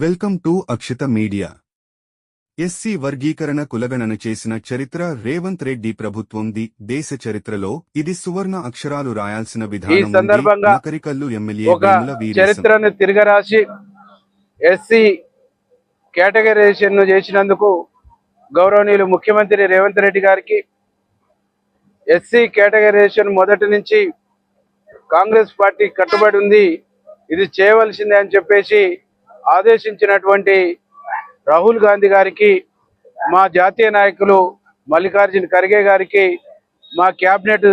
Welcome to Akshitha media SC వర్గీకరణ కులగణన చేసిన చరిత్ర రేవంత్ రెడ్డి ప్రభుత్వంది దేశ చరిత్రలో ఇది సువర్ణ అక్షరాలు రాయాల్సిన విధానం. సందర్భంగా ఎమ్మెల్యే. చరిత్రను తిరగరాసి ఎస్సీ కేటగరైజేషన్ను చేసినందుకు గౌరవనీయులు ముఖ్యమంత్రి రేవంత్ రెడ్డి గారికి ఎస్సీ కేటగరైజేషన్ మొదటి నుంచి కాంగ్రెస్ పార్టీ కట్టుబడి ఉంది ఇది చేయవలసిందే అని చెప్పేసి ఆదేశించినటువంటి రాహుల్ గాంధీ గారికి మా జాతీయ నాయకులు మల్లికార్జున ఖర్గే గారికి మా cabinet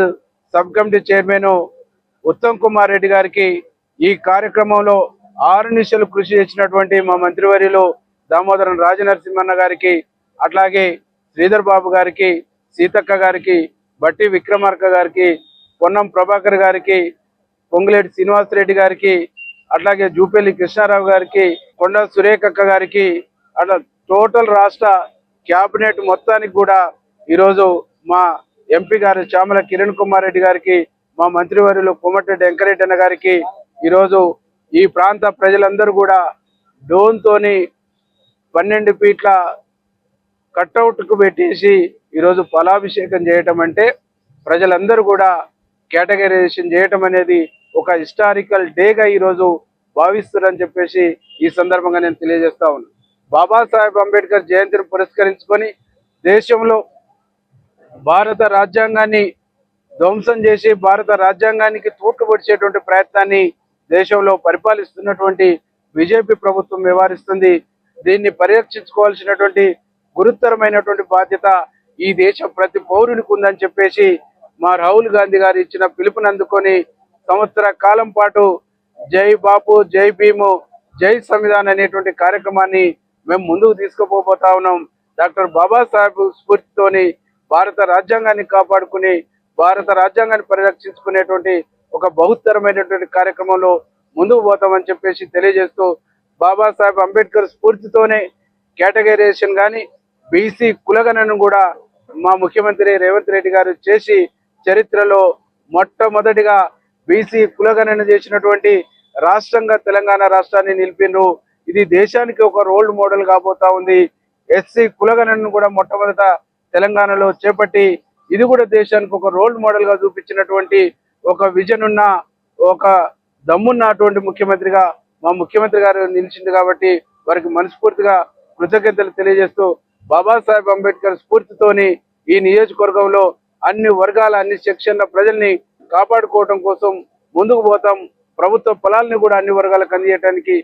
sub committee chairman Uttam Kumar Reddy గారికి ఈ కార్యక్రమంలో ఆరు నిమిషాలు కృషి చేసినటువంటి మా మంత్రివర్యులు దామోదరం రాజనరసింహన్న గారికి అట్లాగే శ్రీధర్ బాబు గారికి సీతక్క గారికి బట్టి విక్రమార్క గారికి పొన్నం ప్రభాకర్ గారికి పొంగులేటి శ్రీనివాసరెడ్డి గారికి అట్లాగే జూపల్లి కృష్ణారావు గారికి కొండ సురేఖక్క గారికి అట్లా టోటల్ రాష్ట్ర క్యాబినెట్ మొత్తానికి కూడా ఈరోజు మా ఎంపీ గారు చామల కిరణ్ కుమార్ రెడ్డి గారికి మా మంత్రివర్యులు కొమ్మటిరెడ్డి వెంకరెడ్డి అన్న గారికి ఈరోజు ఈ ప్రాంత ప్రజలందరూ కూడా డోన్తోని పన్నెండు ఫీట్ల కట్అవుట్కు పెట్టేసి ఈరోజు ఫలాభిషేకం చేయటం అంటే ప్రజలందరూ కూడా కేటగరైజేషన్ చేయటం అనేది ఒక హిస్టారికల్ డేగా ఈరోజు భావిస్తున్నారని చెప్పేసి ఈ సందర్భంగా నేను తెలియజేస్తా ఉన్నాను బాబాసాహెబ్ అంబేద్కర్ జయంతిని పురస్కరించుకొని దేశంలో భారత రాజ్యాంగాన్ని ధ్వంసం చేసి భారత రాజ్యాంగానికి తూట్లు పొడిచేటువంటి ప్రయత్నాన్ని దేశంలో పరిపాలిస్తున్నటువంటి బీజేపీ ప్రభుత్వం వ్యవహరిస్తుంది. దీన్ని పరిరక్షించుకోవాల్సినటువంటి గురుతరమైనటువంటి బాధ్యత ఈ దేశం ప్రతి పౌరునికి ఉందని చెప్పేసి మా రాహుల్ గాంధీ గారు ఇచ్చిన పిలుపుని అందుకొని సంవత్సర కాలం పాటు జై బాపు జై భీము జై సంవిధాన్ అనేటువంటి కార్యక్రమాన్ని మేము ముందుకు తీసుకుపోతా ఉన్నాం. డాక్టర్ బాబాసాహెబ్ స్ఫూర్తితోని భారత రాజ్యాంగాన్ని కాపాడుకుని భారత రాజ్యాంగాన్ని పరిరక్షించుకునేటువంటి ఒక బహుత్తరమైనటువంటి కార్యక్రమంలో ముందుకు పోతామని చెప్పేసి తెలియజేస్తూ బాబాసాహెబ్ అంబేద్కర్ స్ఫూర్తితోనే కేటగరైజేషన్ కానీ బీసీ కులగణను కూడా మా ముఖ్యమంత్రి రేవంత్ రెడ్డి గారు చేసి చరిత్రలో మొట్టమొదటిగా బీసీ కులగణన చేసినటువంటి రాష్ట్రంగా తెలంగాణ రాష్ట్రాన్ని నిలిపిండ్రు ఇది దేశానికి ఒక రోల్ మోడల్ కాబోతా ఉంది. ఎస్సీ కులగణను కూడా మొట్టమొదట తెలంగాణలో చేపట్టి ఇది కూడా దేశానికి ఒక రోల్ మోడల్గా చూపించినటువంటి ఒక విజన్ ఉన్న ఒక దమ్మున్నటువంటి ముఖ్యమంత్రిగా మా ముఖ్యమంత్రి గారు నిలిచింది కాబట్టి వారికి మనస్ఫూర్తిగా కృతజ్ఞతలు తెలియజేస్తూ బాబాసాహెబ్ అంబేద్కర్ స్ఫూర్తితోని ఈ నియోజకవర్గంలో అన్ని వర్గాల అన్ని సెక్షన్ల ప్రజల్ని కాపాడుకోవడం కోసం ముందుకు పోతాం. ప్రభుత్వ ఫలాల్ని కూడా అన్ని వర్గాలకు అందజేయడానికి